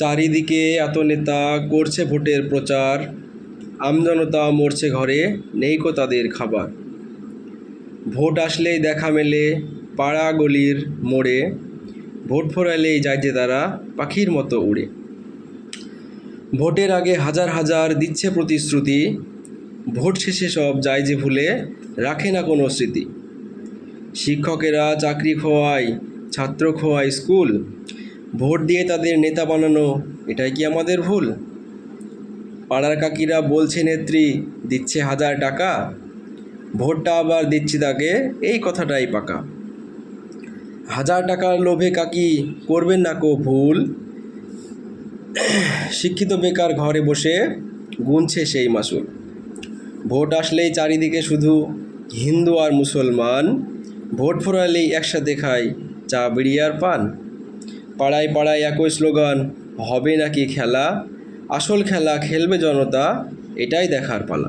চারিদিকে এত নেতা করছে ভোটের প্রচার। আমজনতা মরছে ঘরে, নেই কো তাদের খাবার। ভোট আসলেই দেখা মেলে পাড়া গলির মোড়ে। ভোট ফোরালেই যায় যে তারা পাখির মতো উড়ে। ভোটের আগে হাজার হাজার দিচ্ছে প্রতিশ্রুতি। ভোট শেষে সব যায় যে ভুলে রাখে না কোনো স্মৃতি। শিক্ষকেরা চাকরি খোয়ায়, ছাত্র খোয়ায় স্কুল। ভোট দিয়ে তাদের নেতা বানানো, এটাই কি আমাদের ভুল? পাড়ার কাকিরা বলছে, নেত্রী, দিচ্ছে হাজার টাকা। ভোটটা আবার দিচ্ছি তাকে, এই কথাটাই পাকা। হাজার টাকার লোভে কাকি করবেন না কো ভুল? শিক্ষিত বেকার ঘরে বসে গুনছে সেই মাসুল। ভোট আসলেই চারিদিকে শুধু হিন্দু আর মুসলমান। ভোট ফোরালেই একসাথে খায় চা, বিড়ি আর পান। পাড়ায় পাড়ায় একই স্লোগান হবে নাকি খেলা? আসল খেলা খেলবে জনতা এটাই দেখার পালা।